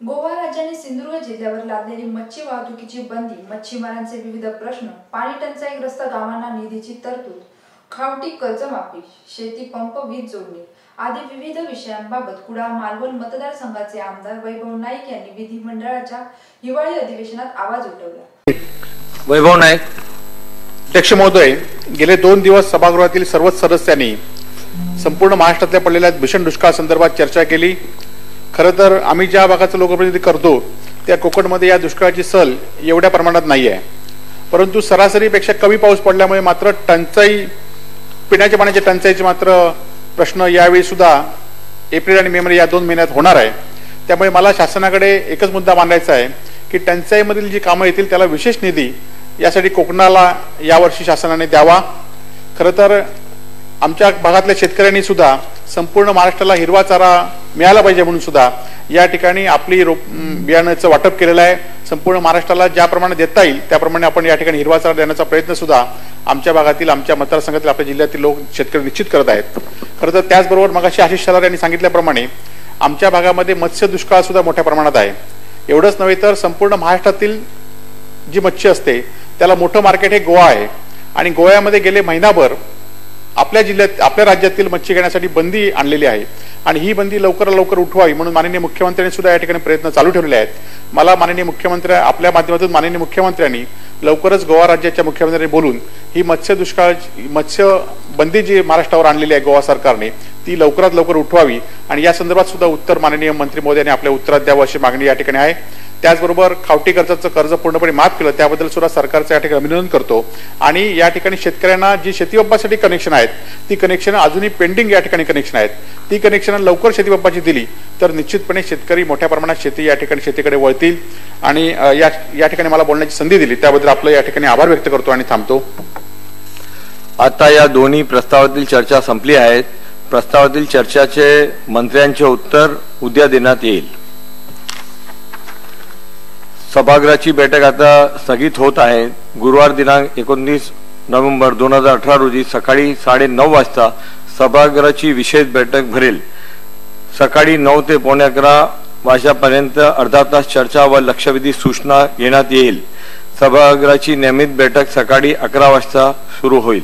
गोवा राज्याने सिंधुदुर्ग जिल्ह्यावर लादलेली मच्छी वाहतुकीची बंदी मच्छीमारांचे विविध प्रश्न पाणी टंचाईग्रस्त गावांना निधीची तरतूद खावटी कर्जमाफी शेती पंप वीज जोडणी आदी विविध विषयांबाबत कुडाळ मालवण मतदारसंघाचे आमदार वैभव नाईक यांनी विधिमंडळाच्या हिवाळी अधिवेशनात आवाज उठवला. वैभव नाईक. अध्यक्ष महोदय गेले दोन दिवस सभागृहातील सर्वच सदस्यांनी संपूर्ण महाराष्ट्रातल्या पडलेल्या भीषण दुष्काळ संदर्भात चर्चा केली. खरं तर आम्ही ज्या भागाचं लोकप्रतिनिधी करतो त्या कोकणमध्ये या दुष्काळाची सल एवढ्या प्रमाणात नाही आहे परंतु सरासरीपेक्षा कमी पाऊस पडल्यामुळे मात्र टंचाई पिण्याच्या पाण्याच्या टंचाईचे मात्र प्रश्न यावेळी सुद्धा एप्रिल आणि मे मध्ये या दोन महिन्यात होणार आहे. त्यामुळे मला शासनाकडे एकच मुद्दा मांडायचा आहे की टंचाईमधील जी कामं येतील त्याला विशेष निधी यासाठी कोकणाला यावर्षी शासनाने द्यावा. खरं तर आमच्या भागातल्या शेतकऱ्यांनी सुद्धा संपूर्ण महाराष्ट्राला हिरवा चारा मिळाला पाहिजे म्हणून सुद्धा या ठिकाणी आपली रोप बियाण्याचं वाटप केलेलं आहे. संपूर्ण महाराष्ट्राला ज्याप्रमाणे देता येईल त्याप्रमाणे आपण या ठिकाणी हिरवा चारा देण्याचा प्रयत्न सुद्धा आमच्या भागातील आमच्या मतदारसंघातील आपल्या जिल्ह्यातील लोक शेतकरी निश्चित करत आहेत. खरं तर त्याचबरोबर मगाशी आशिष शलार यांनी सांगितल्याप्रमाणे आमच्या भागामध्ये मत्स्य दुष्काळ सुद्धा मोठ्या प्रमाणात आहे. एवढंच नव्हे तर संपूर्ण महाराष्ट्रातील जी मच्छी असते त्याला मोठं मार्केट हे गोवा आहे. आणि गोव्यामध्ये गेले महिनाभर आपल्या जिल्ह्यात आपल्या राज्यातील मच्छी घेण्यासाठी बंदी आणलेली आहे. आणि ही बंदी लवकर लवकर उठवावी म्हणून माननीय मुख्यमंत्र्यांनी सुद्धा या ठिकाणी प्रयत्न चालू ठेवलेले आहेत. मला माननीय मुख्यमंत्री आपल्या माध्यमातून माननीय मुख्यमंत्र्यांनी लवकरच गोवा राज्याच्या मुख्यमंत्र्यांनी बोलून ही मत्स्य दुष्काळ मत्स्य बंदी जी महाराष्ट्रावर आणलेली आहे गोवा सरकारने ती लवकरात लवकर उठवावी. आणि या संदर्भात सुद्धा उत्तर माननीय मंत्री महोदयांनी आपल्या उत्तरात द्यावं अशी मागणी या ठिकाणी आहे. त्याचबरोबर खावटी कर्जाचं कर्ज पूर्णपणे माफ केलं त्याबद्दल सुद्धा सरकारचं या ठिकाणी अभिनंदन करतो. आणि या ठिकाणी शेतकऱ्यांना जी शेतीबाबासाठी कनेक्शन आहेत ती कनेक्शन अजूनही पेंडिंग या ठिकाणी कनेक्शन आहेत. ती कनेक्शन लवकर शेतीबाबाची दिली तर निश्चितपणे शेतकरी मोठ्या प्रमाणात शेती या ठिकाणी शेतीकडे वळतील. आणि या या ठिकाणी मला बोलण्याची संधी दिली त्याबद्दल आपलं या ठिकाणी आभार व्यक्त करतो आणि थांबतो. आता या दोन्ही प्रस्तावातील चर्चा संपली आहेत प्रस्तावातील चर्चाचे मंत्र्यांचे उत्तर उद्या देण्यात येईल. सभागृहाची बैठक आता स्थगित होत आहे. गुरुवार दिनांक एकोणतीस नोव्हेंबर दोन हजार अठरा रोजी सकाळी साडे नऊ वाजता सभागृहाची विशेष बैठक भरेल. सकाळी नऊ ते पावणे अकरा वाजेपर्यंत अर्धा तास चर्चा व लक्षवेधी सूचना घेण्यात येईल. सभागृहाची नियमित बैठक सकाळी अकरा वाजता सुरू होईल.